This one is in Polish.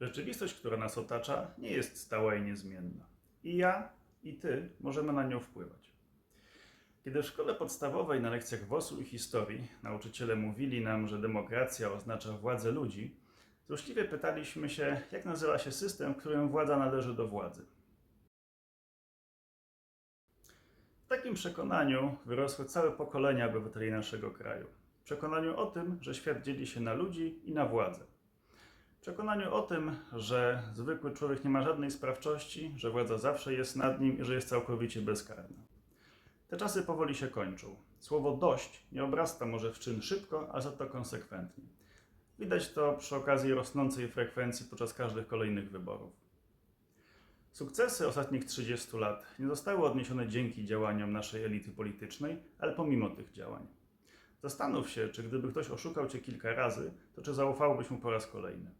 Rzeczywistość, która nas otacza, nie jest stała i niezmienna. I ja, i ty możemy na nią wpływać. Kiedy w szkole podstawowej na lekcjach WOS-u i historii nauczyciele mówili nam, że demokracja oznacza władzę ludzi, złośliwie pytaliśmy się, jak nazywa się system, w którym władza należy do władzy. W takim przekonaniu wyrosły całe pokolenia obywateli naszego kraju. Przekonaniu o tym, że świat dzieli się na ludzi i na władzę. Przekonaniu o tym, że zwykły człowiek nie ma żadnej sprawczości, że władza zawsze jest nad nim i że jest całkowicie bezkarna. Te czasy powoli się kończą. Słowo dość nie obrasta może w czyn szybko, a za to konsekwentnie. Widać to przy okazji rosnącej frekwencji podczas każdych kolejnych wyborów. Sukcesy ostatnich 30 lat nie zostały odniesione dzięki działaniom naszej elity politycznej, ale pomimo tych działań. Zastanów się, czy gdyby ktoś oszukał cię kilka razy, to czy zaufałbyś mu po raz kolejny.